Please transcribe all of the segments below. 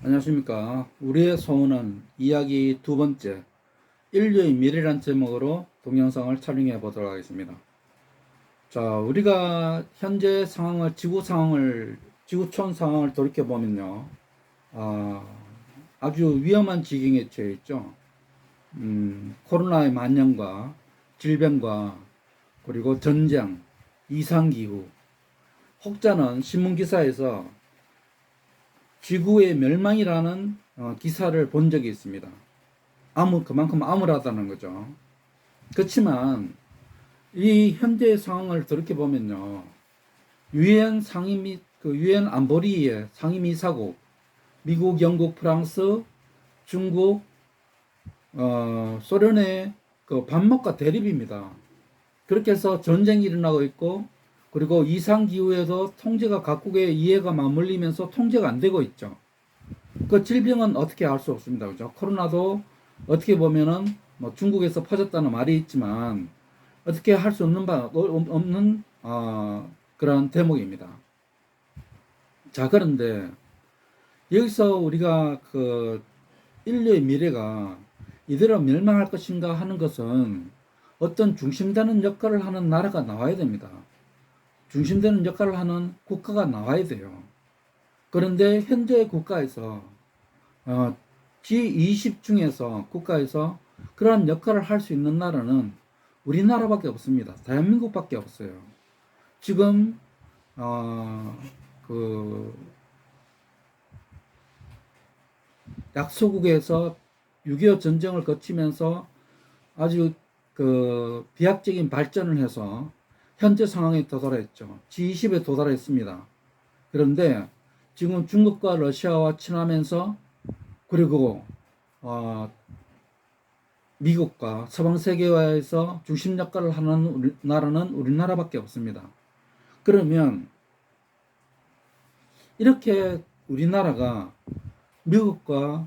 안녕하십니까. 우리의 소원은 이야기 두 번째, 인류의 미래란 제목으로 동영상을 촬영해 보도록 하겠습니다. 자, 우리가 현재 상황을, 지구 상황을, 지구촌 상황을 돌이켜보면요, 아, 아주 위험한 지경에 처해 있죠. 음, 코로나의 만연과 질병과 그리고 전쟁, 이상기후, 혹자는 신문기사에서 지구의 멸망이라는 어, 기사를 본 적이 있습니다. 암무 그만큼 암울하다는 거죠. 그렇지만 이 현재 상황을 돌이켜 보면요, 유엔 상임이 그 유엔 안보리의 상임이사국 미국, 영국, 프랑스, 중국, 어, 소련의 그 반목과 대립입니다. 그렇게 해서 전쟁이 일어나고 있고 그리고 이상 기후에도 통제가 각국의 이해가 맞물리면서 통제가 안 되고 있죠. 그 질병은 어떻게 알 수 없습니다. 그죠? 코로나도 어떻게 보면은 뭐 중국에서 퍼졌다는 말이 있지만 어떻게 할 수 없는 바 없는 어, 그런 대목입니다. 자 그런데 여기서 우리가 그 인류의 미래가 이대로 멸망할 것인가 하는 것은 어떤 중심되는 역할을 하는 나라가 나와야 됩니다. 중심되는 역할을 하는 국가가 나와야 돼요. 그런데 현재 국가에서 어, G20 중에서 국가에서 그러한 역할을 할 수 있는 나라는 우리나라밖에 없습니다. 대한민국밖에 없어요. 지금 어, 그 약소국에서 6.25 전쟁을 거치면서 아주 그 비약적인 발전을 해서 현재 상황에 도달했죠. G20에 도달했습니다. 그런데 지금 중국과 러시아와 친하면서 그리고 어, 미국과 서방 세계화에서 중심 역할을 하는 우리, 나라는 우리나라밖에 없습니다. 그러면 이렇게 우리나라가 미국과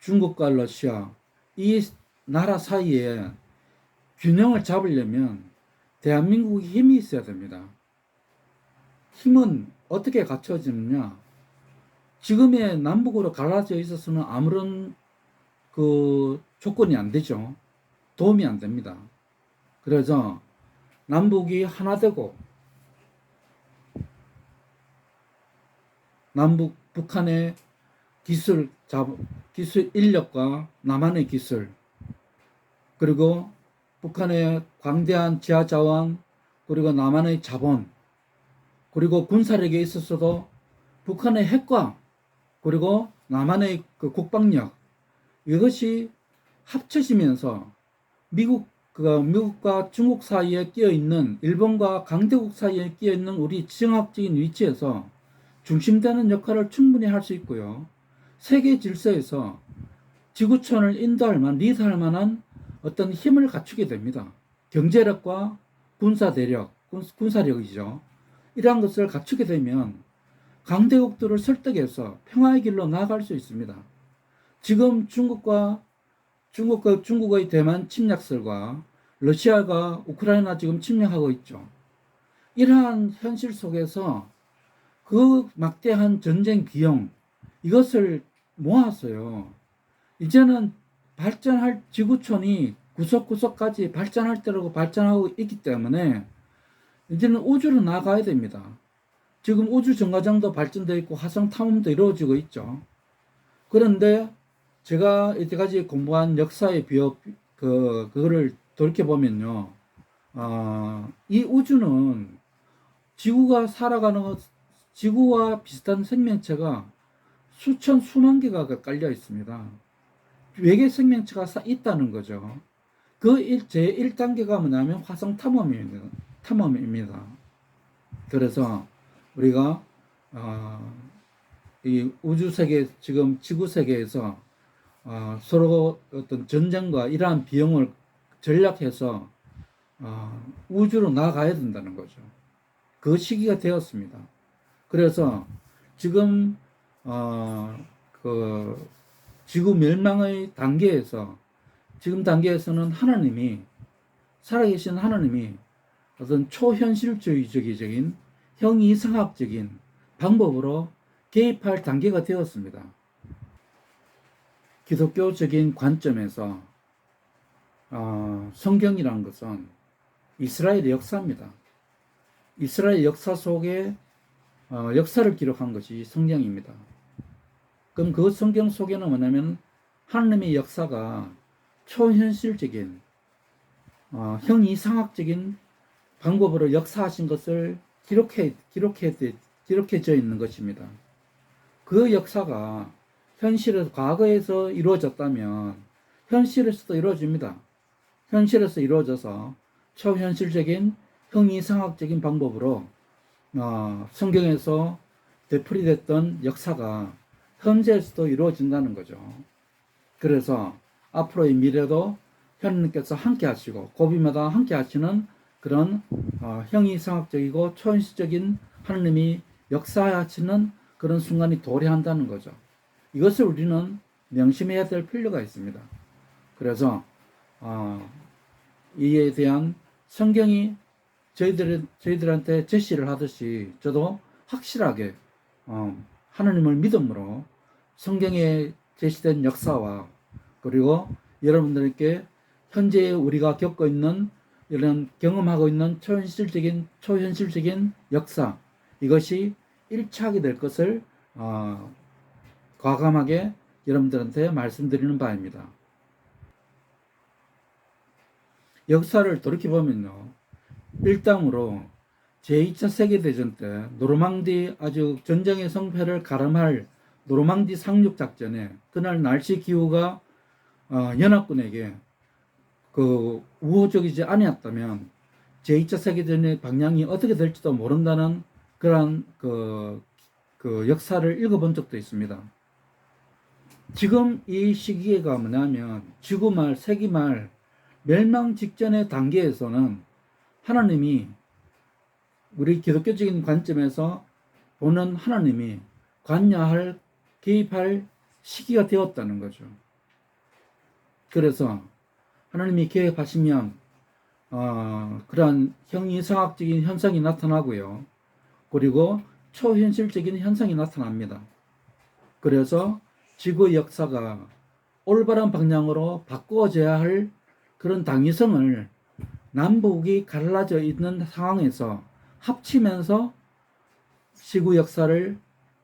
중국과 러시아 이 나라 사이에 균형을 잡으려면 대한민국이 힘이 있어야 됩니다. 힘은 어떻게 갖춰지느냐? 지금의 남북으로 갈라져 있어서는 아무런 그 조건이 안 되죠. 도움이 안 됩니다. 그래서 남북이 하나 되고 남북 북한의 기술 잡 기술 인력과 남한의 기술 그리고 북한의 광대한 지하 자원 그리고 남한의 자본 그리고 군사력에 있어서도 북한의 핵과 그리고 남한의 그 국방력 이것이 합쳐지면서 미국 그 미국과 중국 사이에 끼어 있는 일본과 강대국 사이에 끼어 있는 우리 지정학적인 위치에서 중심되는 역할을 충분히 할 수 있고요. 세계 질서에서 지구촌을 인도할 만 리드할 만한 어떤 힘을 갖추게 됩니다. 경제력과 군사 대력, 군사력이죠. 이러한 것을 갖추게 되면 강대국들을 설득해서 평화의 길로 나아갈 수 있습니다. 지금 중국과 중국과 중국의 대만 침략설과 러시아가 우크라이나 지금 침략하고 있죠. 이러한 현실 속에서 그 막대한 전쟁 비용 이것을 모았어요. 이제는 발전할 지구촌이 구석구석까지 발전할 때라고 발전하고 있기 때문에 이제는 우주로 나가야 됩니다. 지금 우주 정거장도 발전되어 있고 화성 탐험도 이루어지고 있죠. 그런데 제가 이때까지 공부한 역사의 비업 그 그거를 돌이켜 보면요, 어, 이 우주는 지구가 살아가는 것, 지구와 비슷한 생명체가 수천 수만 개가 깔려 있습니다. 외계 생명체가 있다는 거죠. 그제 1단계가 뭐냐면 화성 탐험입니다. 탐험입니다. 그래서 우리가 어, 이 우주 세계 지금 지구 세계에서 어, 서로 어떤 전쟁과 이러한 비용을 전략해서 어, 우주로 나가야 된다는 거죠. 그 시기가 되었습니다. 그래서 지금 어, 그 지구 멸망의 단계에서 지금 단계에서는 하나님이 살아계신 하나님이 어떤 초현실주의적인 형이상학적인 방법으로 개입할 단계가 되었습니다. 기독교적인 관점에서 어, 성경이라는 것은 이스라엘의 역사입니다. 이스라엘 역사 속에 어, 역사를 기록한 것이 성경입니다. 그럼 그 성경 속에는 뭐냐면 하나님의 역사가 초현실적인 어, 형이상학적인 방법으로 역사하신 것을 기록해 기록해 기록해져 있는 것입니다. 그 역사가 현실에서 과거에서 이루어졌다면 현실에서도 이루어집니다. 현실에서 이루어져서 초현실적인 형이상학적인 방법으로 어, 성경에서 되풀이됐던 역사가 현재에서도 이루어진다는 거죠. 그래서 앞으로의 미래도 하나님께서 함께 하시고 고비마다 함께 하시는 그런 어, 형이상학적이고 초현실적인 하나님이 역사하시는 그런 순간이 도래한다는 거죠. 이것을 우리는 명심해야 될 필요가 있습니다. 그래서 어, 이에 대한 성경이 저희들 저희들한테 제시를 하듯이 저도 확실하게 어, 하나님을 믿음으로 성경에 제시된 역사와 그리고 여러분들께 현재 우리가 겪고 있는 이런 경험하고 있는 초현실적인 초현실적인 역사 이것이 일치하게 될 것을 어, 과감하게 여러분들한테 말씀드리는 바입니다. 역사를 돌이켜 보면요, 일당으로 제2차 세계대전 때 노르망디 아주 전쟁의 성패를 가름할 노르망디 상륙 작전에 그날 날씨 기후가 어, 연합군에게 그 우호적이지 아니었다면 제2차 세계대전의 방향이 어떻게 될지도 모른다는 그러한 그, 그 역사를 읽어본 적도 있습니다. 지금 이 시기가 뭐냐면 지구 말, 세기 말 멸망 직전의 단계에서는 하나님이 우리 기독교적인 관점에서 보는 하나님이 관여할 개입할 시기가 되었다는 거죠. 그래서 하나님이 계획하시면 어, 그러한 형이상학적인 현상이 나타나고요. 그리고 초현실적인 현상이 나타납니다. 그래서 지구의 역사가 올바른 방향으로 바꾸어져야 할 그런 당위성을 남북이 갈라져 있는 상황에서 합치면서 지구 역사를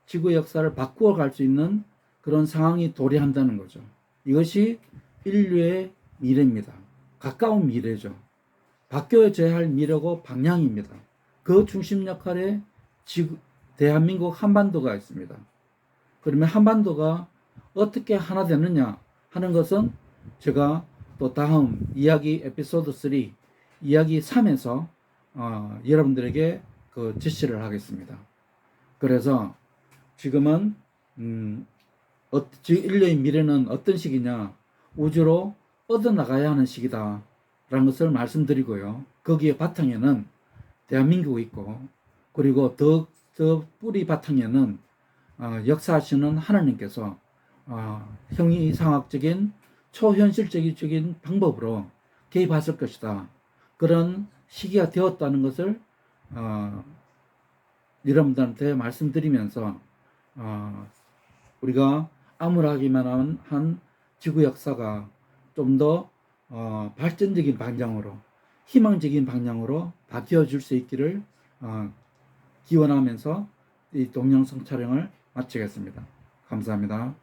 지구 역사를 바꾸어 갈 수 있는 그런 상황이 도래한다는 거죠. 이것이 인류의 미래입니다. 가까운 미래죠. 바뀌어져야 할 미래고 방향입니다. 그 중심 역할에 지구, 대한민국 한반도가 있습니다. 그러면 한반도가 어떻게 하나 되느냐 하는 것은 제가 또 다음 이야기 에피소드 3 이야기 3에서 어, 여러분들에게 그 제시를 하겠습니다. 그래서 지금은 음, 어, 인류의 미래는 어떤 시기냐 우주로 뻗어나가야 하는 시기다 라는 것을 말씀드리고요. 거기에 바탕에는 대한민국이 있고 그리고 더, 더 뿌리 바탕에는 어, 역사하시는 하나님께서 어, 형이상학적인 초현실적인 방법으로 개입하실 것이다. 그런 시기가 되었다는 것을 어, 여러분들한테 말씀드리면서 어, 우리가 암울하기만 한, 한 지구 역사가 좀더 어, 발전적인 방향으로 희망적인 방향으로 바뀌어 줄 수 있기를 어, 기원하면서 이 동영상 촬영을 마치겠습니다. 감사합니다.